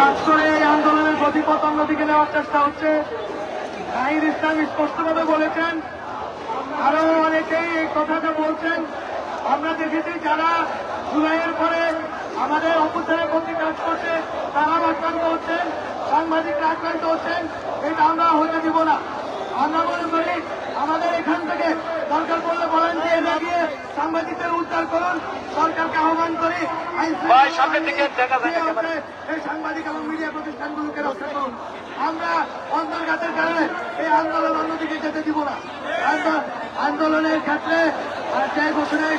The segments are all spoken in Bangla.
কাজ করে এই আন্দোলনের গতিপথ অন্যদিকে নেওয়ার চেষ্টা হচ্ছে। নাহিদ ইসলাম স্পষ্টভাবে বলেছেন, আরও অনেকেই এই কথাটা বলছেন। আমরা দেখেছি যারা জুলাইয়ের পরে আমাদের অভ্যুত্থানের প্রতি কাজ করছে তারা আক্রান্ত হচ্ছেন, সাংবাদিকরা আক্রান্ত হচ্ছেন, এটা আমরা হইতে দিব না। আমরা মনে করি আমাদের এখান থেকে সরকার পড়লে বলেন যে না গিয়ে সাংবাদিকদের উদ্ধার করুন। সরকারকে আহ্বান করি এই সাংবাদিক এবং মিডিয়া প্রতিষ্ঠানগুলোকে রক্ষা করুন। আমরা অন্তর্ঘাতের কারণে এই আন্দোলন অন্যদিকে যেতে দিব না। আন্দোলনের ক্ষেত্রে আর চার বছরের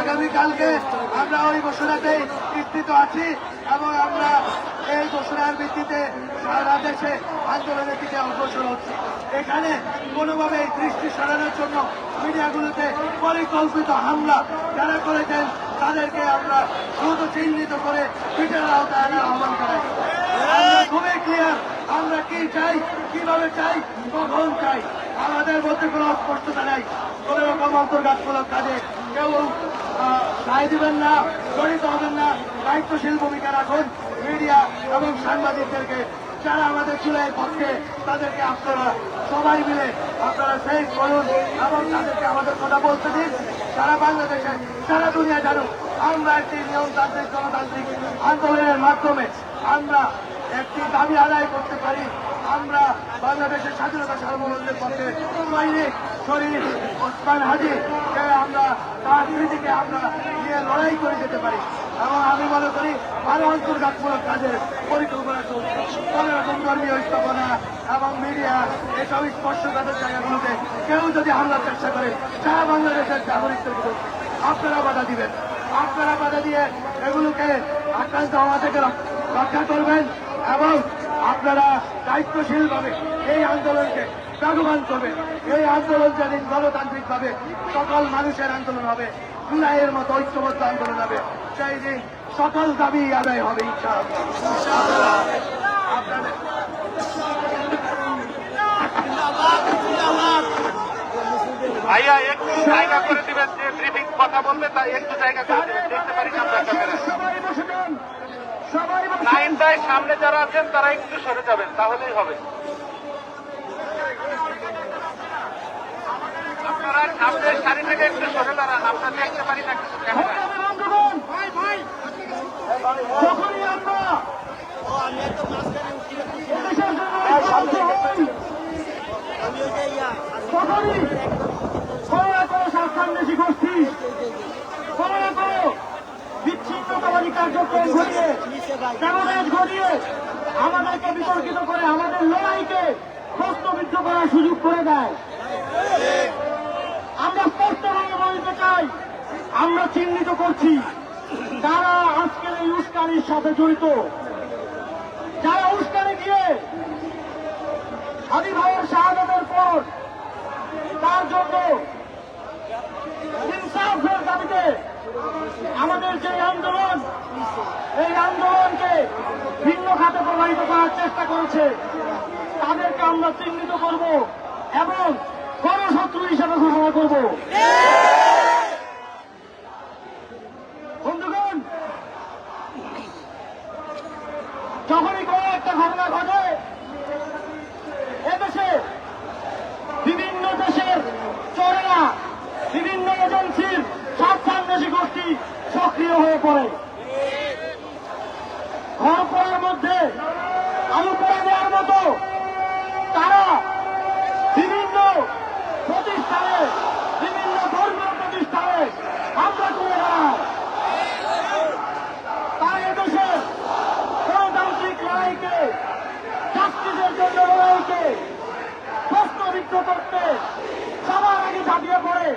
আগামীকালকে আমরা ওই ঘোষণাতেই স্থিত আছি এবং আমরা এই ঘোষণার ভিত্তিতে সারা দেশে আন্দোলনের দিকে অগ্রসর হচ্ছি। এখানে কোনোভাবে দৃষ্টি সরানোর জন্য মিডিয়াগুলোতে পরিকল্পিত হামলা যারা করেছেন, তাদেরকে আমরা দ্রুত চিহ্নিত করে বিচারের আওতায় আহ্বান করাই খুবই ক্লিয়ার আমরা কি চাই, কীভাবে চাই, কখন চাই। আমাদের মধ্যে কোনো অস্পষ্টতা নাই। কোনো রকম অন্তর্ঘাতমূলক কাজে কেউ রায় দিবেন না, জড়িত হবেন না, দায়িত্বশীল ভূমিকা রাখুন মিডিয়া এবং সাংবাদিকদেরকে। যারা আমাদের চুলের পক্ষে তাদেরকে আপনারা সবাই মিলে আপনারা সেই করুন এবং তাদেরকে আমাদের কথা বলতে দিন। সারা বাংলাদেশে, সারা দুনিয়া জানুক, আমরা একটি নিয়মতান্ত্রিক গণতান্ত্রিক আন্দোলনের মাধ্যমে আমরা একটি দাবি আদায় করতে পারি। আমরা বাংলাদেশের স্বাধীনতা সার্বভৌমত্বের পক্ষে সৈনিক শরীর ওসমান হাজি তার স্মৃতিকে আমরা নিয়ে লড়াই করে যেতে পারি। এবং আমি মনে করি আরও অন্তর্ঘাতমূলক কাজের পরিকল্পনা চলছে। কোন রকম ধর্মীয় স্থাপনা এবং মিডিয়া এসব স্পর্শকাতের জায়গাগুলোতে কেউ যদি হামলার চেষ্টা করে সারা বাংলাদেশের নাগরিকদেরকে বলছি, আপনারা বাধা দিবেন। আপনারা বাধা দিয়ে এগুলোকে আক্রান্ত হওয়া থেকে রক- রক্ষা করবেন এবং আপনারা দায়িত্বশীলভাবে এই আন্দোলনকে বেগবান করবেন এই আন্দোলন যেদিন গণতান্ত্রিকভাবে সকল মানুষের আন্দোলন হবে। জুলাইয়ের মতো ঐক্যবদ্ধ আন্দোলন হবে। সেই দিন সকল দাবি আদায় হবে আপনাদের ভাইয়া একটু জায়গা করে দিবেন যে ব্রিফিং কথা বলবে তাই একটু জায়গা করে দিবেন দেখতে পারি না সামনে যারা আছেন তারা একটু সরে যাবেন তাহলেই হবে আপনারা সামনের সারি থেকে একটু সরে দাঁড়ান আমরা দেখতে পারি না কিছু ক্যামেরা সংগ্রামী বন্ধুগণ, যখনই আমরা এদেশের জন্য ঐক্যবদ্ধ হই, তখনই কোনো না কোনো স্বার্থান্বেষী গোষ্ঠী কোনো না কোনো বিচ্ছিন্নতাবাদী কার্যক্রম ঘটিয়ে তেমন ঘটিয়ে আমাদেরকে বিতর্কিত করে আমাদের লড়াইকে প্রশ্নবিদ্ধ করার সুযোগ করে দেয়। আমরা স্পষ্টভাবে বলতে চাই। আমরা চিহ্নিত করছি। যারা আজকের এই উস্কানির সাথে জড়িত, যারা উস্কানি দিয়ে হাদি ভাইয়ের শাহাদাতের পর তার জন্য ইনসাফের দাবিতে আমাদের যে আন্দোলন, এই আন্দোলনকে ভিন্ন খাতে প্রবাহিত করার চেষ্টা করেছে, তাদেরকে আমরা চিহ্নিত করব এবং গণশত্রু হিসেবে ঘোষণা করব। বন্ধুগণ, যখনই কোনো একটা ঘটনা ঘটে, এদেশে বিভিন্ন দেশের চোরেরা, বিভিন্ন এজেন্সির স্বার্থান্বেষী গোষ্ঠী সক্রিয় হয়ে পড়ে ঘর পড়ার মধ্যে আলু পড়ে দেওয়ার মতো তারা বিভিন্ন প্রতিষ্ঠানে বিভিন্ন ধর্মীয় প্রতিষ্ঠানে হামলা করে বেড়ায় তাই এদেশে গণতান্ত্রিক লড়াইকে জাস্টিসের জন্য লড়াইকে প্রশ্নবিদ্ধ করতে সবার আগে ঝাঁপিয়ে পড়ে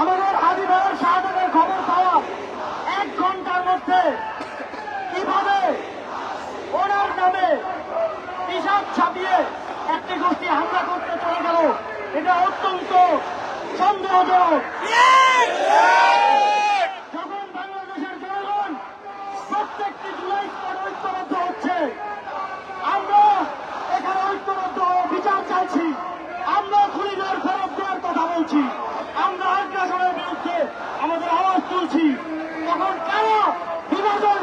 আমাদের হাজি ভাইয়ের শাহাদের খবর পাওয়া এক ঘণ্টার মধ্যে কীভাবে ওনার নামে হিসাব ছাপিয়ে একটি গোষ্ঠী হামলা করতে চলে গেল এটা অত্যন্ত সন্দেহজনক। যখন বাংলাদেশের জনগণ প্রত্যেকটি জুলাই ঐক্যবদ্ধ হচ্ছে, আমরা এখানে ঐক্যবদ্ধ বিচার চাইছি। আমরা খুনিদের ফেরত দেওয়ার কথা বলছি। আমরা আগ্রাসনের বিরুদ্ধে আমাদের আওয়াজ তুলছি। তখন কেন বিভাজন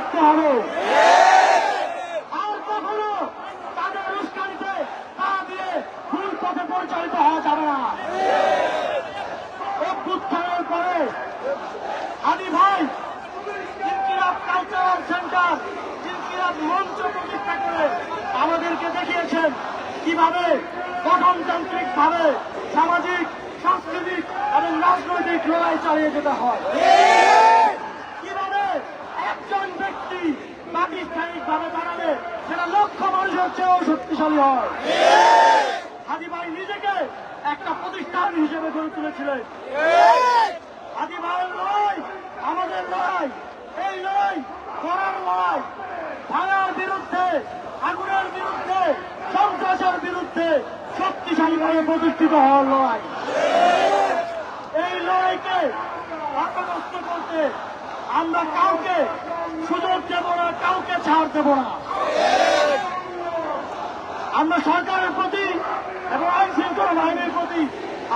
দিতে হবে আর কখনো তাদের উস্কানিতে তা দিয়ে ভুল পথে পরিচালিত হওয়া যাবে না অভ্যুত্থানের পরে আদি ভাই ইনকিলাব কালচারাল সেন্টার ইনকিলাব মঞ্চ প্রতিষ্ঠা করে আমাদেরকে দেখিয়েছেন কীভাবে গঠনতান্ত্রিক ভাবে সামাজিক, সাংস্কৃতিক এবং রাজনৈতিক লড়াই চালিয়ে যেতে হয়। কীভাবে একজন ব্যক্তি প্রাতিষ্ঠানিক ভাবে দাঁড়ালে সেটা লক্ষ মানুষের চেয়েও শক্তিশালী হয়। হাজি ভাই নিজেকে একটা প্রতিষ্ঠান হিসেবে গড়ে তুলেছিলেন। হাজি ভাইয়ের লড়াই আমাদের লড়াই, এই লড়াই, করার লড়াই। ভাঙার বিরুদ্ধে, আগুনের বিরুদ্ধে, সন্ত্রাসের বিরুদ্ধে শক্তিশালীভাবে প্রতিষ্ঠিত হওয়ার লড়াই। এই লড়াইকে বাধাগ্রস্ত করতে আমরা কাউকে সুযোগ দেব না, কাউকে ছাড় দেব না। আমরা সরকারের প্রতি এবং আইন শৃঙ্খলা বাহিনীর প্রতি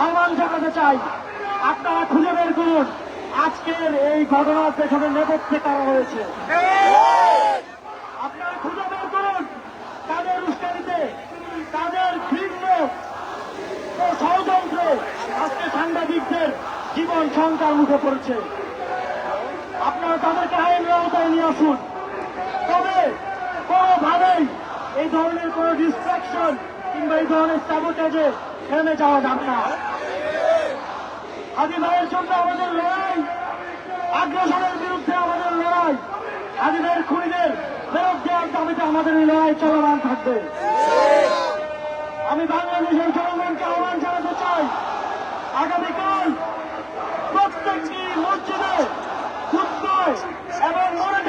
আহ্বান জানাতে চাই, আপনারা খুঁজে বের করুন, আজকের এই ঘটনার পেছনে নেপথ্যে কারা রয়েছে আপনারা খুঁজে বের করুন তাদের উস্কানিতে তাদের ভিন্ন ও ষড়যন্ত্রে আজকে সাংবাদিকদের জীবন শঙ্কার মুখে পড়েছে। আপনারা তাদেরকে আইনের আওতায় নিয়ে আসুন। তবে কোনোভাবেই এই ধরনের কোন ডিস্ট্রাকশন কিংবা এই ধরনের সাবোটেজে থেমে যাওয়া যাবে না। আদি ভাইয়ের জন্য আমাদের লড়াই, আগ্রাসনের বিরুদ্ধে আমাদের লড়াই আদিদের খুনিদের ফেরত দেওয়ার দাবিতে আমাদের এই লড়াই চলমান থাকবে। আমি বাংলাদেশের জনগণকে আহ্বান জানাতে চাই আগামীকাল প্রত্যেকটি মসজিদে খুদ্ায় এবং মনে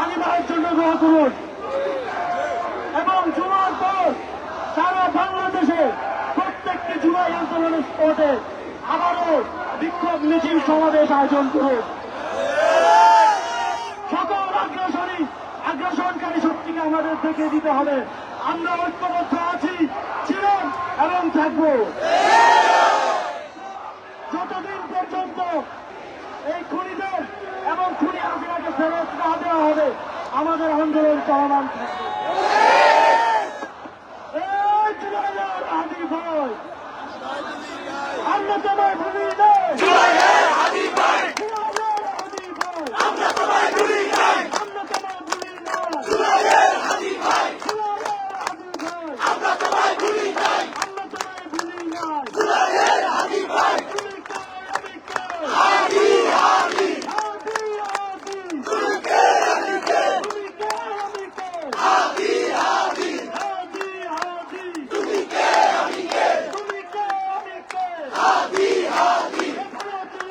আলী ভাইয়ের করুন এবং জুমার পর সারা বাংলাদেশে প্রত্যেকটি জুমাই আন্দোলনের স্পটে আবারও বিক্ষোভ মিছিল সমাবেশ আয়োজন করুন সকল আগ্রাসনী, আগ্রাসনকারী শক্তিকে আমাদের দেখে দিতে হবে। আমরা ঐক্যবদ্ধ আছি, ছিলাম এবং থাকব। যতদিন পর্যন্ত এই খুনিদের এবং খুনি হাসিনাকে ফেরত না দেওয়া হবে আমাদের আন্দোলন চলমান থাকবে। আমরা তোমায় ভুলি আমরা তোমায় ভুলি আমরা তোমায় ভুলি নাই জুলাইয়ের আদি ভাই আমরা তোমায় ভুলি নাই আমরা তোমায় ভুলি নাই জুলাইয়ের আদি ভাই তুমি কে আমি কে আদি আদি আদি আদি তুমি কে আমি কে তুমি কে আমি কে আদি আদি আদি আদি তুমি কে আমি কে তুমি কে আমি কে আদি আদি এখানে তুই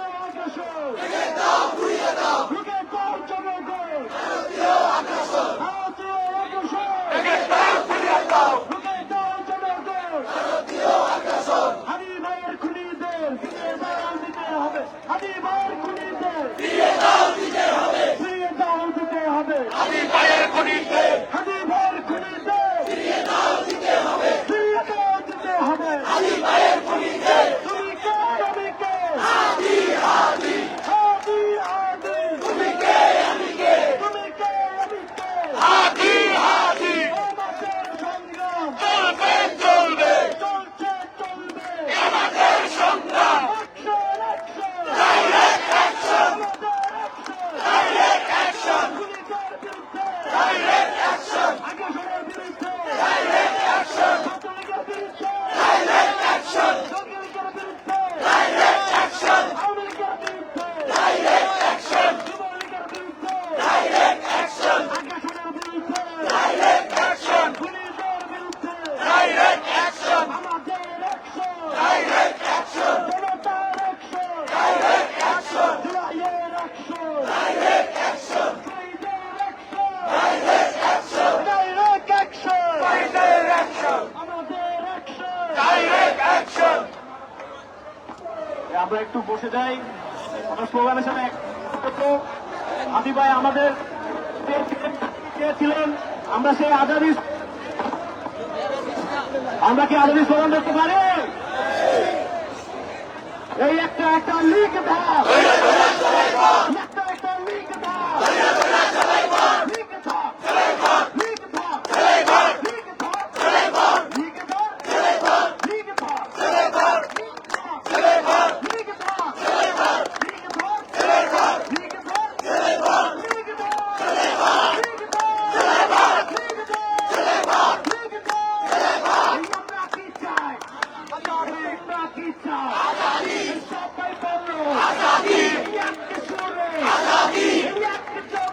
আকাশ ঢুকে দাও ঘুরিয়ে দাও ঢুকে দাও জমে দাও ভারতীয় আকাশ ভারতীয় আকাশ ঢুকে দাও ঘুরিয়ে দাও ঢুকে দাও জমে দাও ভারতীয় আকাশ হাদি ভাইয়ের খুনিদের ফিরে দাও দিতে হবে হাদি ভাইয়ের খুনিদের ফিরে দাও দিতে হবে ফিরে দাও দিতে হবে আলী ভাইয়ের খুনিদের হাদি ভাইয়ের খুনিদের ফিরে দাও দিতে হবে ফিরে দাও দিতে হবে আলী ভাইয়ের খুনিদের তুমি কে আমি কে আদি আদি আদি আদি তুমি কে আমি কে তুমি কে আমি কে আদি আদি আমাদের সংগ্রাম চলবে চলবে চলছে চলবে আমাদের সংগ্রাম অ্যাকশন অ্যাকশন ডাইরেক্ট অ্যাকশন আমাদের অ্যাকশন ডাইরেক্ট অ্যাকশন পুলিশের বিরুদ্ধে ডাইরেক্ট অ্যাকশন আগ্রাসনের বিরুদ্ধে ডাইরেক্ট অ্যাকশন ছাত্রলীগের বিরুদ্ধে ডাইরেক্ট অ্যাকশন সরকারের বিরুদ্ধে ডাইরেক্ট অ্যাকশন আওয়ামী লীগের বিরুদ্ধে ডাইরেক্ট অ্যাকশন যুবলীগের বিরুদ্ধে ডাইরেক্ট অ্যাকশন আগ্রাসনের বিরুদ্ধে ডাইরেক্ট অ্যাকশন খুনিদের বিরুদ্ধে ডাইরেক্ট অ্যাকশন আমাদের অ্যাকশন ডাইরেক্ট অ্যাকশন জনতার অ্যাকশন ডাইরেক্ট অ্যাকশন জুলাইয়ের অ্যাকশন ডাইরেক্ট অ্যাকশন শহীদের action direct action direct action direct action আমাদের অ্যাকশন ডাইরেক্ট অ্যাকশন আমরা একটু বসে যাই। আমরা স্লোগানের সাথে আদি ভাই আমাদের ছিলেন? আমরা সেই আজাদি আমরা কি আজাদি স্লোগান দেখতে পারি? এই একটা একটা লিগ একটা একটা লিগ